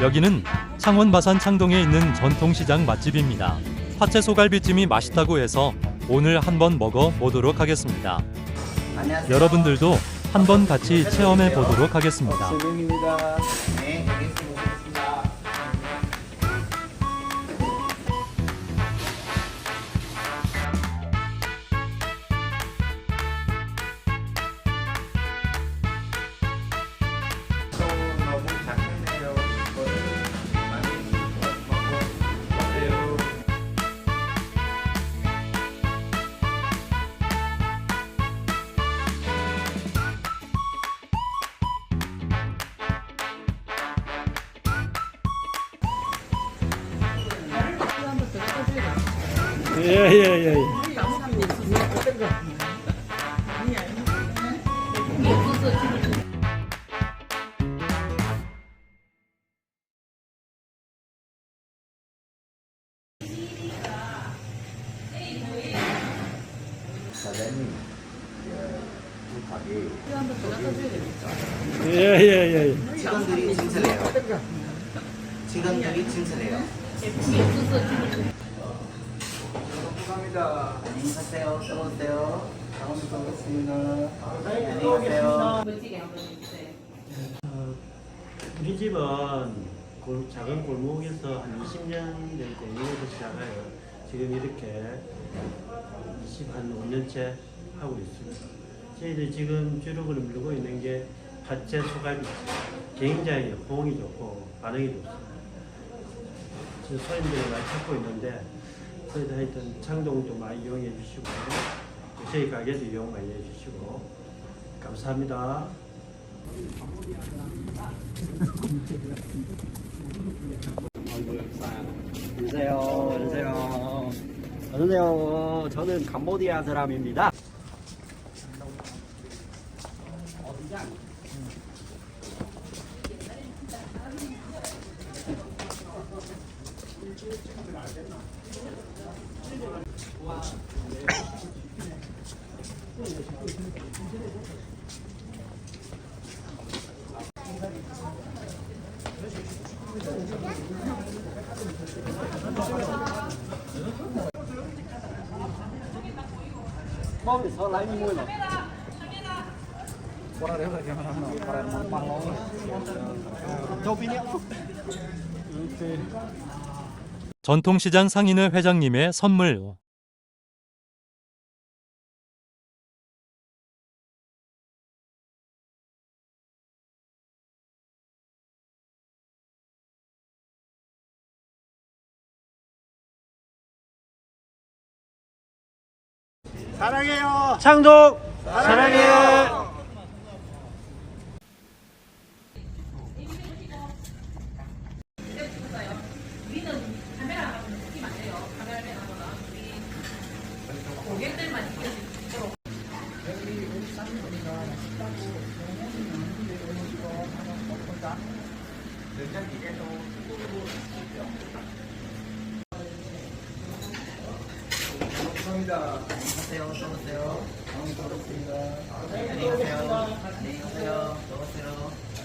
여기는 창원 마산 창동에 있는 전통시장 맛집입니다. 파채 소갈비찜이 맛있다고 해서 오늘 한번 먹어 보도록 하겠습니다. 안녕하세요. 여러분들도 한번 같이 체험해 보도록 하겠습니다. 세명입니다. 네, 예예예. 사장님, 그 가게 예예예. 직원들이 진실해요. 직원들이 진실해요. 감사합니다. 안녕히 가세요. 또 오세요. 다음에 또 뵙겠습니다. 안녕히 가세요. 우리 집은 골- 작은 골목에서 한 20년 될 때부터 시작해요. 지금 이렇게 20, 한 5년째 하고 있습니다. 저희들 지금 주력으로 밀고 있는 게 파채 소갈비. 굉장히 호응이 좋고 반응이 좋습니다. 지금 손님들이 많이 찾고 있는데 그래도 하여튼 창동도 많이 이용해 주시고 저희 가게도 이용 많이 해주시고 감사합니다. 안녕하세요. 안녕하세요. 안녕하세요. 저는 캄보디아 사람입니다. 包里头来一模一样。过来两个，个，过来，帮我，周边的，嗯，对。 전통시장 상인회 회장님의 선물. 사랑해요. 창동 사랑해. 감사합니다. 안녕히 가세요. 또 오세요. 다음에 또 뵙겠습니다. 안녕히 가세요. 안녕히 가세요. 또 오세요.